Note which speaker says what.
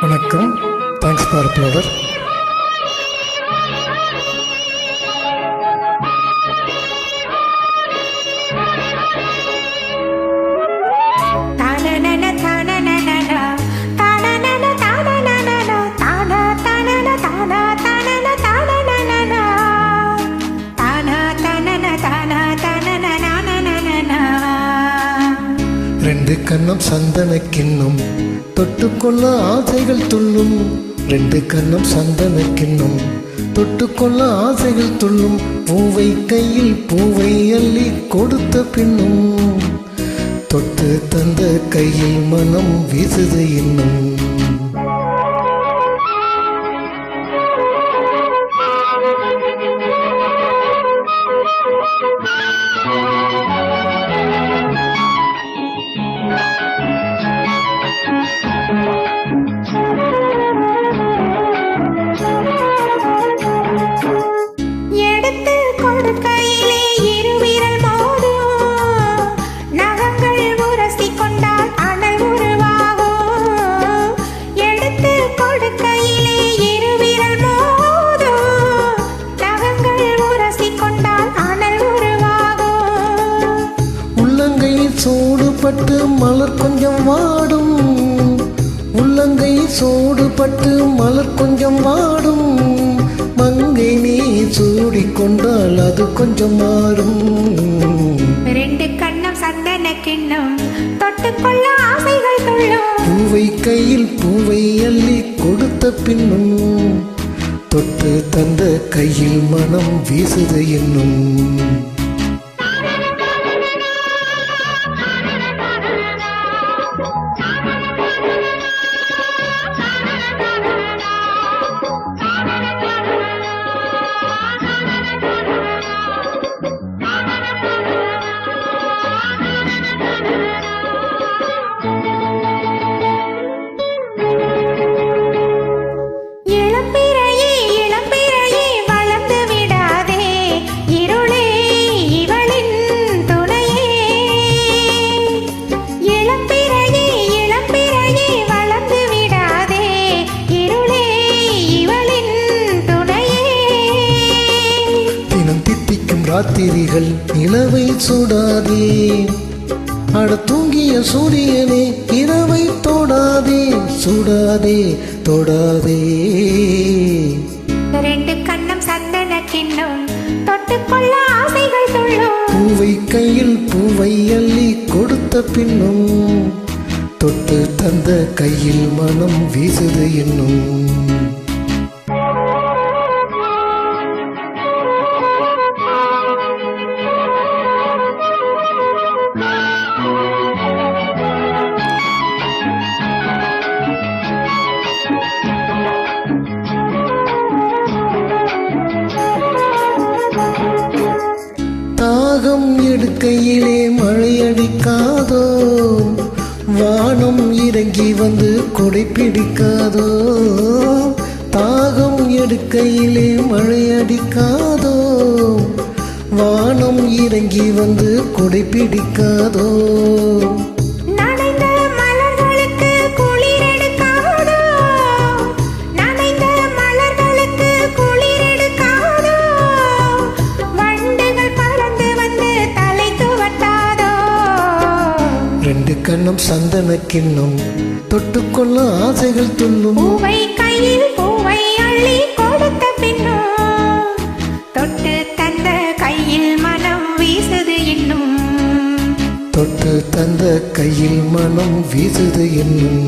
Speaker 1: வணக்கம். Thanks for
Speaker 2: flower
Speaker 1: ரெண்டு கண்ணம் சந்தன தொட்டுக்கொள்ள ஆசைகள் துள்ளும். ரெண்டு கண்ணம் சந்தன தொட்டுக்கொள்ள ஆசைகள் துள்ளும். பூவை கையில் பூவை அள்ளி கொடுத்த பின்னும். தொட்டு தந்த கையில் மனம் வீசுது இன்னும். சூடுபட்டு மலர் கொஞ்சம் வாடும். உள்ளங்கை சூடுபட்டு மலர் கொஞ்சம் வாடும். மங்கை நீ சூடிக்கொண்டால் அது கொஞ்சம் மாறும்.
Speaker 2: ரெண்டு கண்ணம் சந்தன கிண்ணம். தொட்டுக்கொள்ள ஆசைகள் துள்ளும்
Speaker 1: பூவை கையில் பூவை அள்ளி கொடுத்த பின்னும் தொட்டு தந்த கையில் மனம் வீசுது என்னும். ராத்திரிகள் நிலவை சுடாதே. அட தூங்கிய சூரியனே இரவை தொடாதே. சுடாதே தொடாதே.
Speaker 2: ரெண்டு கண்ணம் சந்தன கிண்ணம் தொட்டுக்கொள்ள ஆசைகள் துள்ளும்.
Speaker 1: பூவை கையில் பூவை அள்ளி கொடுத்த பின்னும் தொட்டு தந்த கையில் மனம் வீசுது என்னும். தாகம் எடுக்கையிலே மழையடிக்காதோ? வானம் இறங்கி வந்து கொடை பிடிக்காதோ தாகம் எடுக்கையிலே மழையடிக்காதோ? வானம் இறங்கி வந்து கொடை பிடிக்காதோ கண்ணம் சந்தன கிண்ணம் தொட்டுக்கொள்ள ஆசைகள் துள்ளும்
Speaker 2: பூவை கையில் பூவை அள்ளி கொடுத்த பின்னோ தொட்டு தந்த கையில் மனம் வீசுது இன்னும்.
Speaker 1: தொட்டு தந்த கையில் மனம் வீசுது என்னும்